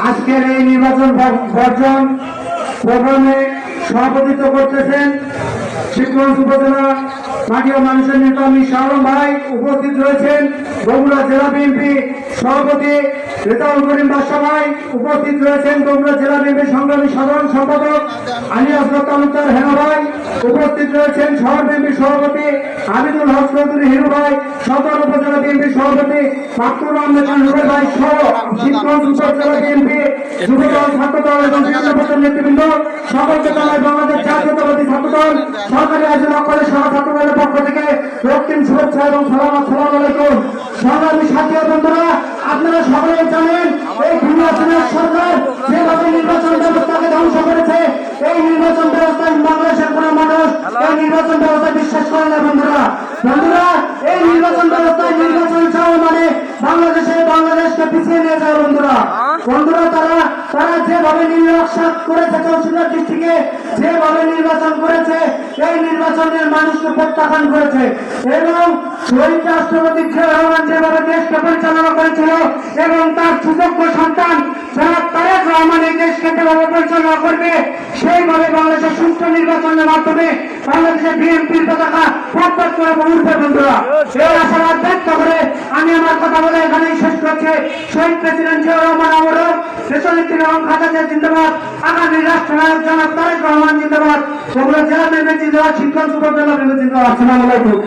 আজকের এই নির্বাচন বর্জন প্রোগ্রামে সভাপতিত্ব করতেছেন শিবগঞ্জ উপজেলা মাটি ও মানুষের নেতা আমি শাহরম ভাই উপস্থিত রয়েছেন। বগুড়া জেলা বিএনপি সভাপতি রেতাউল করিম বাদশা ভাই উপস্থিত রয়েছেন। বগুড়া জেলা বিএনপি সংগ্রামী সাধারণ সম্পাদক আলী আসরত তালুকদার হেনা ভাই উপস্থিত রয়েছেন। শহর বিএনপি সভাপতি আবিদুল হক চৌধুরী হিরু ভাই, সদর উপজেলা বিএনপি সভাপতি মাতুর আহমেদ রুবেল ভাই সহ শিবগঞ্জ উপজেলা বিএনপি যুবদল, ছাত্রদল এবং বিভিন্ন নেতৃবৃন্দ। সকলকে জানাই বাংলাদেশ জাতীয়তাবাদী ছাত্রদল। সরকারি আয়োজন করে সহ ছাত্রদলের রক্তিম শুভেচ্ছা এবং সালাম, আসসালাম আলাইকুম। সংগ্রামী সাথী বন্ধুরা, আপনারা সকলেই জানেন, এই নির্বাচনের সরকার যেভাবে নির্বাচন ব্যবস্থাকে ধ্বংস করেছে, এই নির্বাচন ব্যবস্থায় বাংলাদেশের কোন মানুষ এই নির্বাচন ব্যবস্থায় বিশ্বাস করে না, বন্ধুরা। বন্ধুরা, এই নির্বাচন ব্যবস্থায় নির্বাচন চাওয়া মানে বাংলাদেশে বাংলাদেশকে পিছিয়ে নিয়ে যাওয়া, বন্ধুরা। বন্ধুরা, তারা তারা যেভাবে নির্বাচন করেছে চৌষট্টি ডিস্ট্রিক্টে যেভাবে নির্বাচন নির্বাচনের মানুষকে প্রত্যাখ্যান করেছে এবং শহীদ রাষ্ট্রপতি রহমান যেভাবে দেশকে পরিচালনা করেছিল এবং তার সুযোগ্য সন্তান তারেক রহমান এই দেশকে যেভাবে পরিচালনা করবে, সেইভাবে বাংলাদেশের সুষ্ঠু নির্বাচনের মাধ্যমে বাংলাদেশের বিএনপির পতাকা প্রত্যাগ করে উঠবে, বন্ধুরা। এই আশাবাদ ব্যক্ত করে আমি আমার কথা বলে এখানেই শেষ করছি। শহীদ প্রেসিডেন্ট জিয়া রহমান আমরক দেশনেত্রী রহমান খাজাদের জিন্দাবাদ। আগামী রাষ্ট্রনায়ক জনাব তারেক রহমান জিন্দাবাদ। বগুড়া জেলা বিএনপি জিন্দাবাদ। শিক্ষক উপজেলা বিএনপি জিন্দাবাদ। আসসালামু আলাইকুম।